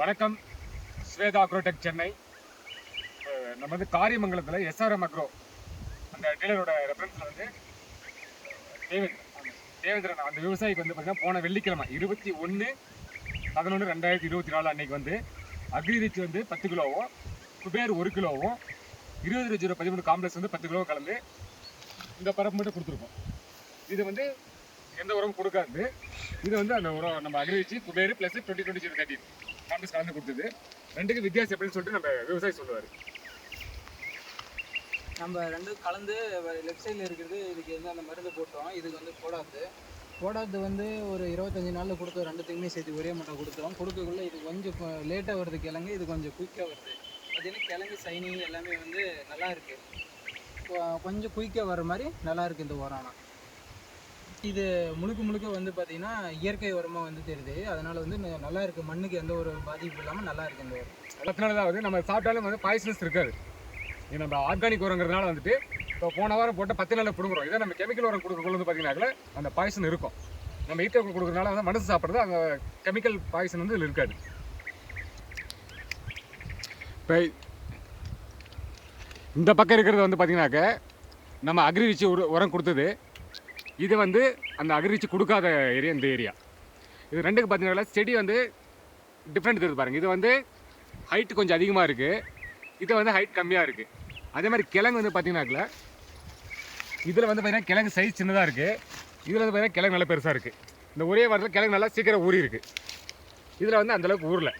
வணக்கம். ஸ்வேதா அக்ரோடெக் சென்னை. நம்ம வந்து காரியமங்கலத்தில் எஸ்ஆர்எம் அக்ரோ அந்த டீலரோட ரெஃபரன்ஸில் வந்து தேவேந்திரன் தேவேந்திரன் அந்த விவசாயிக்கு வந்து பார்த்தீங்கன்னா போன வெள்ளிக்கிழமை இருபத்தி ஒன்று பதினொன்று ரெண்டாயிரத்தி இருபத்தி நாலு அன்னைக்கு வந்து அக்ரிரிச் வந்து பத்து கிலோவும் குபேர் ஒரு கிலோவும் இருபது ஜீரோ பதிமூணு காம்ப்ளெக்ஸ் வந்து பத்து கிலோ கலந்து இந்த பரப்பு மட்டும் கொடுத்துருக்கோம். இது வந்து எந்த உரமும் கொடுக்காது. இது வந்து அந்த உரம் நம்ம அக்ரிரிச்சு Kuber plus twenty twenty zero thirty Congress கலந்து கொடுத்தது. ரெண்டுக்கு வித்தியாசம் எப்படின்னு சொல்லிட்டு நம்ம விவசாயி சொல்லுவார். நம்ம ரெண்டும் கலந்து லெஃப்ட் சைடில் இருக்கிறது இதுக்கு வந்து அந்த மருந்து போட்டோம். இதுக்கு வந்து போடாது போடாது வந்து ஒரு இருபத்தஞ்சி நாளில் கொடுத்தோம். ரெண்டுத்துக்குமே சேர்த்து ஒரே மட்டும் கொடுத்தோம். கொடுக்கக்குள்ளே இது கொஞ்சம் லேட்டாக வருது கிழங்கு. இது கொஞ்சம் குயிக்காக வருது. பார்த்தீங்கன்னா கிழங்கு சைனிங் எல்லாமே வந்து நல்லா இருக்குது கொஞ்சம் குயிக்காக வர மாதிரி நல்லாயிருக்கு இந்த ஓரம் ஆனால் இது முழுக்க முழுக்க வந்து பார்த்தீங்கன்னா இயற்கை உரமாக வந்து தெரியுது. அதனால வந்து நல்லா இருக்குது மண்ணுக்கு எந்த ஒரு பாதிப்பு இல்லாமல் நல்லா இருக்கு இந்த உரம். அதனால தான் வந்து நம்ம சாப்பிட்டாலும் வந்து பாய்சனஸ் இருக்காது. இது நம்ம ஆர்கானிக் உரங்கிறதுனால வந்துட்டு இப்போ போன வாரம் போட்டால் பத்து நாளில் பிடுங்குறோம். இதே நம்ம கெமிக்கல் உரம் கொடுக்கக்குள்ள வந்து பார்த்தீங்கன்னாக்கா அந்த பாய்சன் இருக்கும். நம்ம ஈட்ட கொடுக்குறதுனால வந்து மனசு சாப்பிட்றது அந்த கெமிக்கல் பாய்சன் வந்து இதில் இருக்காது. இப்போ இந்த பக்கம் இருக்கிறது வந்து பார்த்தீங்கன்னாக்க நம்ம அக்ரி வச்சு உரம் கொடுத்தது. இது வந்து அந்த அக்ரிரிச்சி கொடுக்காத ஏரியா இந்த ஏரியா. இது ரெண்டுக்கு பார்த்தீங்கன்னா செடி வந்து டிஃப்ரெண்ட் தெரியுது பாருங்கள் இது வந்து ஹைட் கொஞ்சம் அதிகமாக இருக்குது இது வந்து ஹைட் கம்மியாக இருக்குது அதே மாதிரி கிழங்கு வந்து பார்த்தீங்கன்னாக்கில் இதில் வந்து பார்த்தீங்கன்னா கிழங்கு சைஸ் சின்னதாக இருக்குது இதில் வந்து பார்த்திங்கன்னா கிழங்கு நல்லா பெருசாக இருக்குது இந்த ஒரே வாரத்தில் கிழங்கு நல்லா சீக்கிரம் ஊறி இருக்குது இதில் வந்து அந்தளவுக்கு ஊறல.